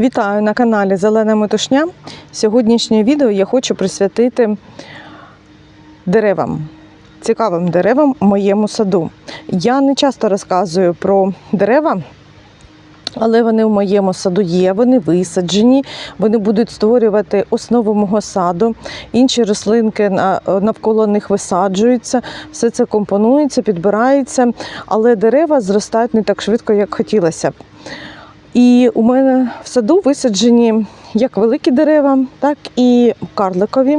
Вітаю на каналі Зелена Метушня. Сьогоднішнє відео я хочу присвятити деревам, цікавим деревам в моєму саду. Я не часто розказую про дерева, але вони в моєму саду є, вони висаджені, вони будуть створювати основу мого саду. Інші рослинки навколо них висаджуються, все це компонується, підбирається, але дерева зростають не так швидко, як хотілося б. І у мене в саду висаджені як великі дерева, так і карликові.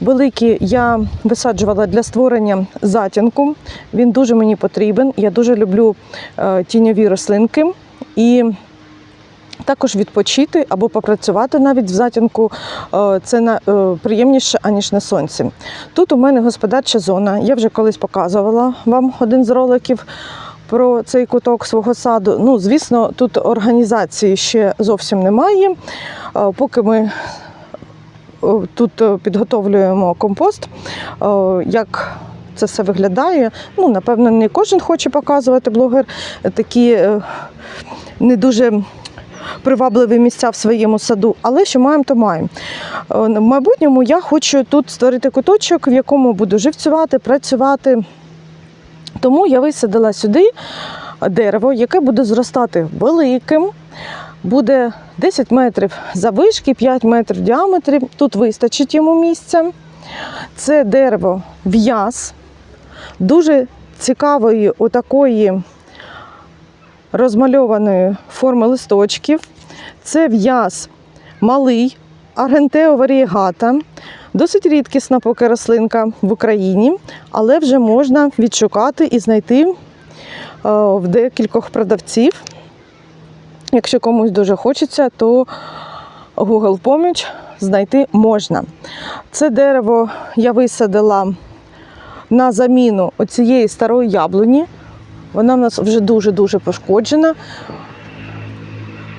Великі я висаджувала для створення затінку. Він дуже мені потрібен. Я дуже люблю е, тіньові рослинки. І також відпочити або попрацювати навіть в затінку е, це е, приємніше, аніж на сонці. Тут у мене господарча зона. Я вже колись показувала вам один з роликів про цей куток свого саду. Ну, звісно, тут організації ще зовсім немає. Е, Поки ми е, тут е, підготовлюємо компост, як це все виглядає. Ну, напевно, не кожен хоче показувати блогер такі не дуже привабливі місця в своєму саду, але що маємо, то маємо. В майбутньому я хочу тут створити куточок, в якому буду живцювати, працювати. Тому я висадила сюди дерево, яке буде зростати великим, буде 10 метрів завишки, 5 метрів в діаметрі. Тут вистачить йому місця. Це дерево в'яз, дуже цікавої отакої розмальованої форми листочків. Це в'яз малий, аргентео варієгата. Досить рідкісна поки рослинка в Україні, але вже можна відшукати і знайти е, в декількох продавців. Якщо комусь дуже хочеться, то Google поміч знайти можна. Це дерево я висадила на заміну оцієї старої яблуні. Вона в нас вже дуже-дуже пошкоджена.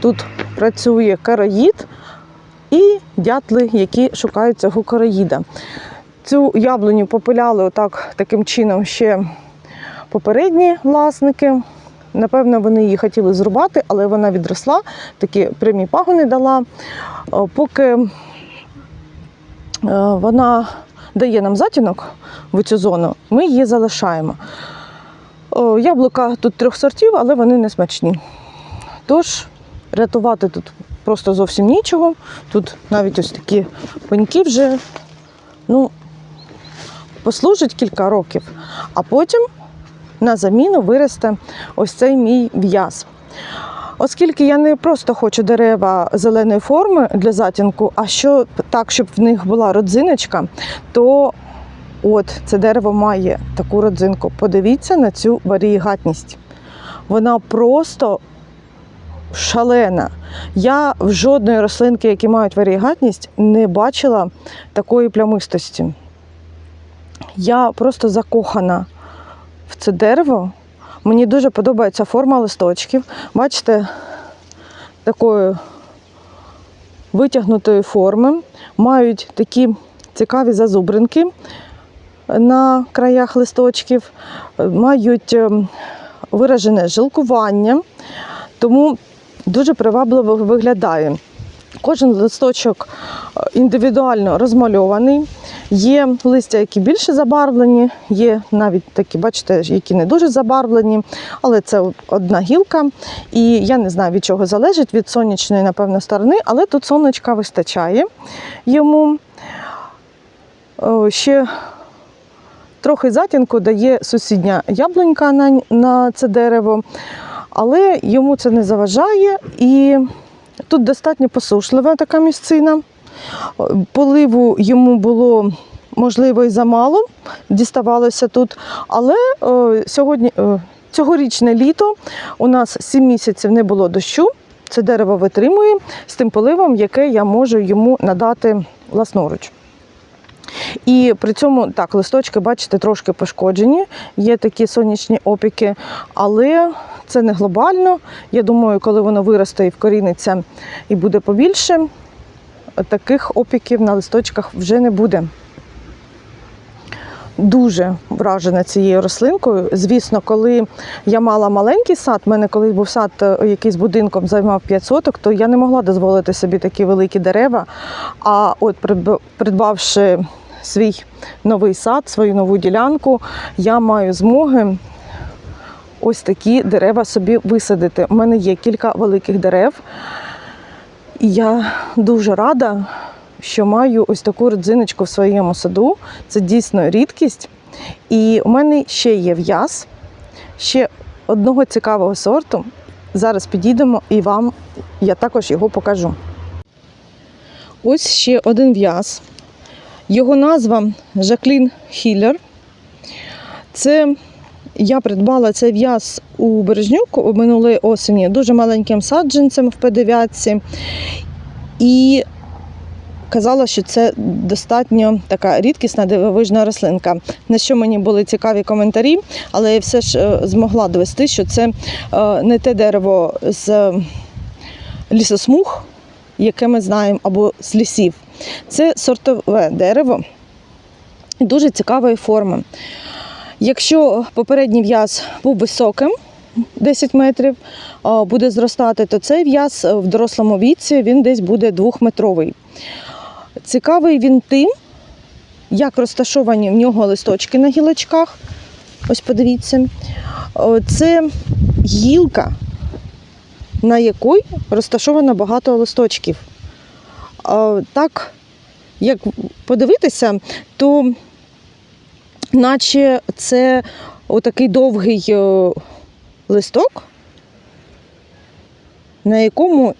Тут працює кароїд і дятли, які шукають цього кароїда. Цю яблуню попиляли отак, таким чином ще попередні власники. Напевно, вони її хотіли зрубати, але вона відросла, такі прямі пагони дала. Поки е, вона дає нам затінок в цю зону, ми її залишаємо. Яблука тут трьох сортів, але вони не смачні. Тож рятувати тут просто зовсім нічого. Тут навіть ось такі пеньки вже ну, послужать кілька років, а потім на заміну виросте ось цей мій в'яз. Оскільки я не просто хочу дерева зеленої форми для затінку, а що так, щоб в них була родзиночка, то от це дерево має таку родзинку. Подивіться на цю варієгатність. Вона просто шалена. Я в жодної рослинки, які мають варієгатність, не бачила такої плямистості. Я просто закохана в це дерево. Мені дуже подобається форма листочків. Бачите, такої витягнутої форми. Мають такі цікаві зазубринки на краях листочків, мають ем, виражене жилкування, тому дуже привабливо виглядає. Кожен листочок е, індивідуально розмальований. Є листя, які більше забарвлені, є навіть такі, бачите, які не дуже забарвлені, але це одна гілка. І я не знаю, від чого залежить, від сонячної, напевно, сторони, але тут сонечка вистачає йому. Ще трохи затінку дає сусідня яблунька на, на це дерево, але йому це не заважає. І тут достатньо посушлива така місцина. Поливу йому було можливо і замало, діставалося тут. Але е, сьогодні, е, цьогорічне літо у нас 7 місяців не було дощу. Це дерево витримує з тим поливом, яке я можу йому надати власноруч. І при цьому так, листочки, бачите, трошки пошкоджені, є такі сонячні опіки, але це не глобально. Я думаю, коли воно виросте і вкоріниться і буде побільше, таких опіків на листочках вже не буде. дуже вражена цією рослинкою. Звісно, коли я мала маленький сад, в мене колись був сад, е, який з будинком займав 5 соток, то я не могла дозволити собі такі великі дерева. А от придбавши свій новий сад, свою нову ділянку, я маю змоги ось такі дерева собі висадити. У мене є кілька великих дерев, і я дуже рада, що маю ось таку родзиночку в своєму саду. Це дійсно рідкість. І у мене ще є в'яз, ще одного цікавого сорту. Зараз підійдемо і вам я також його покажу. Ось ще один в'яз. Його назва Жаклін Хіллер. Це я придбала цей в'яз у Бережнюк минулої осені дуже маленьким саджанцем в П9. І казала, що це достатньо така рідкісна дивовижна рослинка. На що мені були цікаві коментарі, але я все ж е, змогла довести, що це е, не те дерево з лісосмуг, яке ми знаємо, або з лісів. Це сортове дерево дуже цікавої форми. Якщо попередній в'яз був високим, 10 метрів, буде зростати, то цей в'яз в дорослому віці він десь буде двохметровий. Цікавий він тим, як розташовані в нього листочки на гілочках. Ось подивіться. Це гілка, на якій розташовано багато листочків. Так, як подивитися, то наче це отакий довгий е, листок, на якому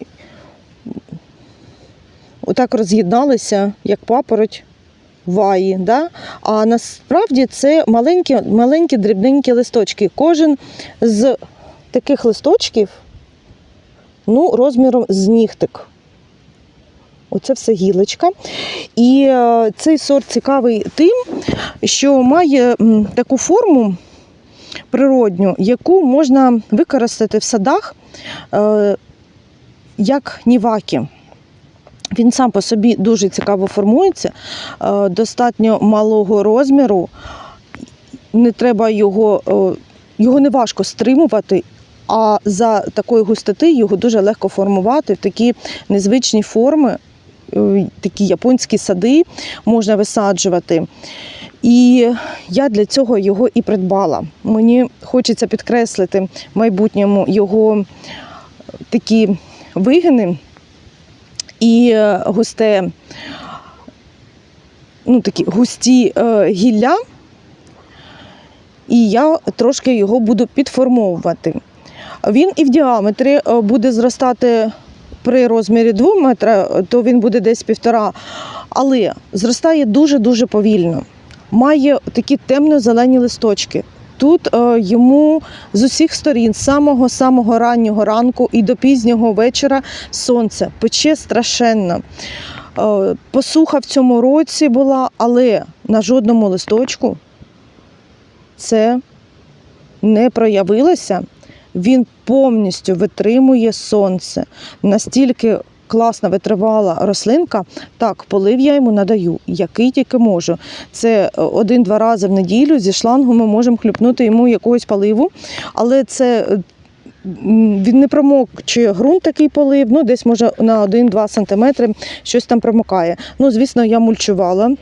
отак роз'єдналися, як папороть ваї. Да? А насправді це маленькі, маленькі дрібненькі листочки. Кожен з таких листочків ну, розміром з нігтик. Оце все гілочка. І е, цей сорт цікавий тим, що має таку форму природню, яку можна використати в садах е, як ніваки. Він сам по собі дуже цікаво формується, е, достатньо малого розміру, не треба його, його не важко стримувати. А за такої густоти його дуже легко формувати в такі незвичні форми, такі японські сади можна висаджувати. І я для цього його і придбала. Мені хочеться підкреслити в майбутньому його такі вигини і е, густе, ну, такі густі е, гілля. І я трошки його буду підформовувати. Він і в діаметрі е, буде зростати при розмірі 2 метра, то він буде десь півтора, але зростає дуже-дуже повільно. Має такі темно-зелені листочки. Тут е, йому з усіх сторін, з самого-самого раннього ранку і до пізнього вечора сонце пече страшенно. Е, посуха в цьому році була, але на жодному листочку це не проявилося. Він повністю витримує сонце. Настільки класна витривала рослинка, так, полив я йому надаю, який тільки можу. Це е, один-два рази в неділю зі шлангу ми можемо хлюпнути йому якогось поливу, але це. е, Він не промокчує ґрунт такий полив, ну десь може на 1-2 см щось там промокає. Ну, звісно, я мульчувала.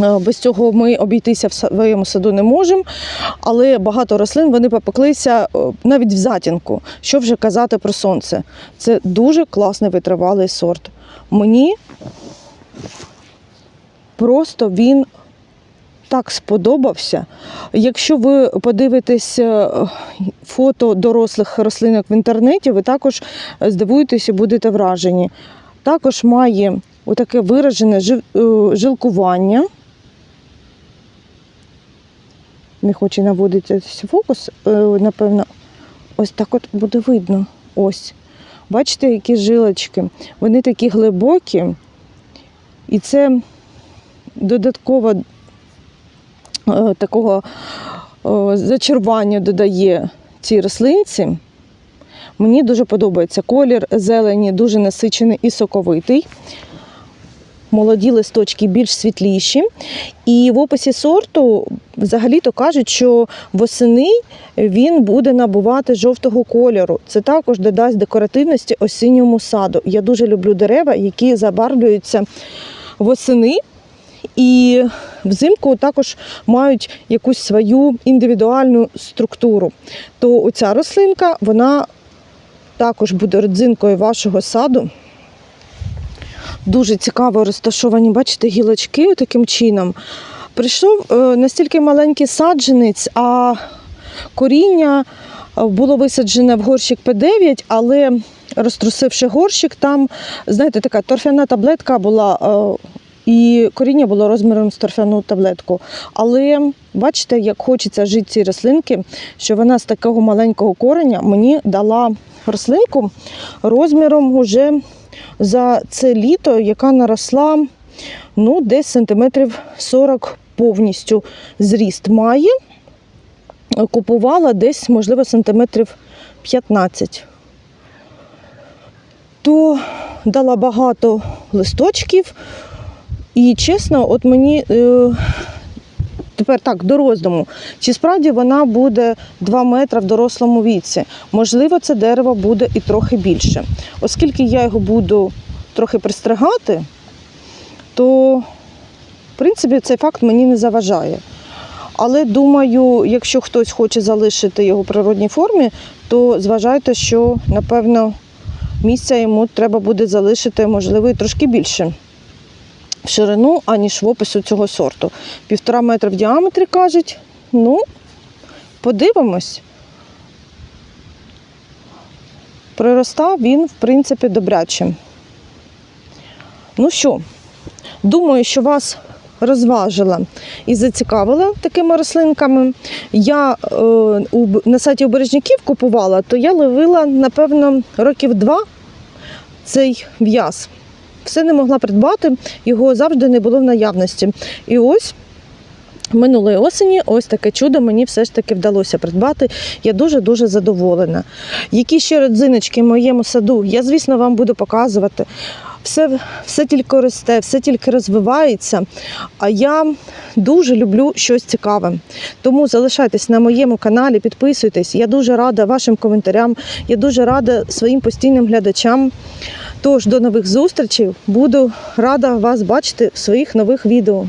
Е, Без цього ми обійтися в своєму саду не можемо, але багато рослин вони попеклися е, навіть в затінку. Що вже казати про сонце? Це дуже класний витривалий сорт. Мені просто він так сподобався. Якщо ви подивитесь е, фото дорослих рослинок в інтернеті, ви також здивуєтесь і будете вражені. Також має отаке виражене жилкування. Не хоче наводитися фокус, е, напевно, ось так от буде видно. Ось. Бачите, які жилочки? Вони такі глибокі, і це додатково е, такого е, зачарування додає цій рослинці. Мені дуже подобається колір зелені, дуже насичений і соковитий. Молоді листочки більш світліші. І в описі сорту взагалі-то кажуть, що восени він буде набувати жовтого кольору. Це також додасть декоративності осінньому саду. Я дуже люблю дерева, які забарвлюються восени. І взимку також мають якусь свою індивідуальну структуру. То оця рослинка, вона також буде родзинкою вашого саду. Дуже цікаво розташовані, бачите, гілочки таким чином. Прийшов е, настільки маленький саджанець, а коріння е, було висаджене в горщик П9, але розтрусивши горщик, там, знаєте, така торфяна таблетка була, е, і коріння було розміром з торфяну таблетку. Але бачите, як хочеться жити цій рослинки, що вона з такого маленького кореня мені дала рослинку розміром уже за це літо, яка наросла ну, десь сантиметрів 40 повністю зріст має. Купувала десь, можливо, сантиметрів 15. То дала багато листочків. І чесно, от мені е, тепер так, до роздуму, чи справді вона буде 2 метри в дорослому віці. Можливо, це дерево буде і трохи більше. Оскільки я його буду трохи пристригати, то в принципі цей факт мені не заважає. Але думаю, якщо хтось хоче залишити його в природній формі, то зважайте, що напевно місця йому треба буде залишити, можливо, і трошки більше в ширину, аніж в опису цього сорту. Півтора метра в діаметрі кажуть. Ну, подивимось. Приростав він, в принципі, добряче. Ну що, думаю, що вас розважила і зацікавила такими рослинками. Я е, у, на сайті обережняків купувала, то я ловила, напевно, років два цей в'яз. Все не могла придбати, його завжди не було в наявності. І ось минулої осені ось таке чудо мені все ж таки вдалося придбати. Я дуже-дуже задоволена. Які ще родзиночки в моєму саду, я, звісно, вам буду показувати. Все, все тільки росте, все тільки розвивається. А я дуже люблю щось цікаве. Тому залишайтесь на моєму каналі, підписуйтесь. Я дуже рада вашим коментарям. Я дуже рада своїм постійним глядачам. Тож до нових зустрічей. Буду рада вас бачити в своїх нових відео.